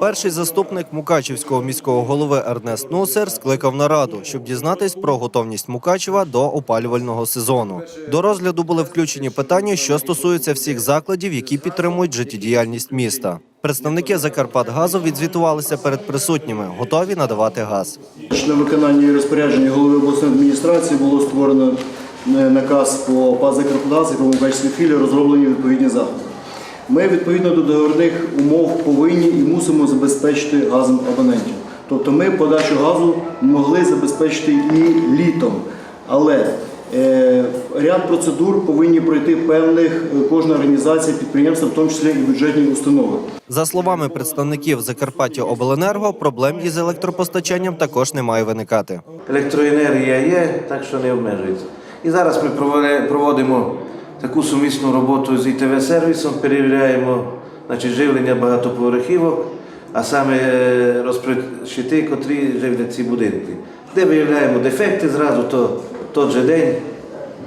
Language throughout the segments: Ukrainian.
Перший заступник Мукачівського міського голови Ернест Нусер скликав нараду, щоб дізнатись про готовність Мукачева до опалювального сезону. До розгляду були включені питання, що стосуються всіх закладів, які підтримують життєдіяльність міста. Представники Закарпатгазу відзвітувалися перед присутніми, готові надавати газ. На виконання розпорядження голови обласної адміністрації було створено е, наказ по ПАЗ «Закарпатгаз» і по Мукачівській філії розроблені відповідні заходи. Ми відповідно до договірних умов повинні і мусимо забезпечити газом абонентів. Тобто ми подачу газу могли забезпечити і літом, але е, ряд процедур повинні пройти певних е, кожна організація, підприємства, в тому числі і бюджетні установи. За словами представників Закарпаття Обленерго, проблем із електропостачанням також не має виникати. Електроенергія є, так що не обмежується. І зараз ми проводимо таку сумісну роботу з ІТВ-сервісом, перевіряємо значить, живлення багатоповерхівок, а саме розпочити, котрі живлять ці будинки. Де виявляємо дефекти зразу, то тот же день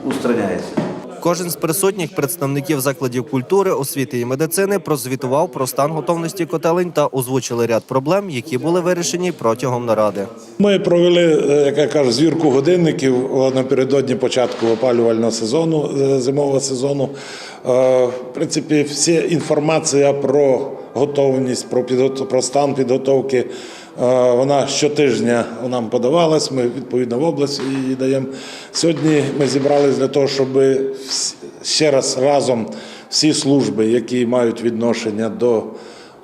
устраняється. Кожен з присутніх представників закладів культури, освіти і медицини прозвітував про стан готовності котелень та озвучили ряд проблем, які були вирішені протягом наради. Ми провели, е, як я кажу, звірку годинників напередодні початку опалювального сезону, е, зимового сезону. Е, В принципі, вся інформація про готовність, про, підгот- про стан підготовки, е, вона щотижня нам подавалась. Ми відповідно в область її даємо. Сьогодні ми зібрались для того, щоб ще раз разом всі служби, які мають відношення до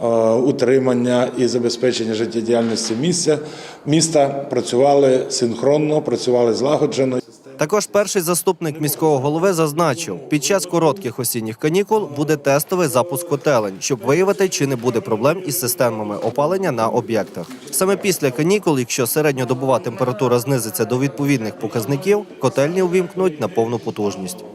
е, утримання і забезпечення життєдіяльності місця, міста працювали синхронно, працювали злагоджено. Також перший заступник міського голови зазначив, під час коротких осінніх канікул буде тестовий запуск котелень, щоб виявити, чи не буде проблем із системами опалення на об'єктах. Саме після канікул, якщо середньодобова температура знизиться до відповідних показників, котельні увімкнуть на повну потужність.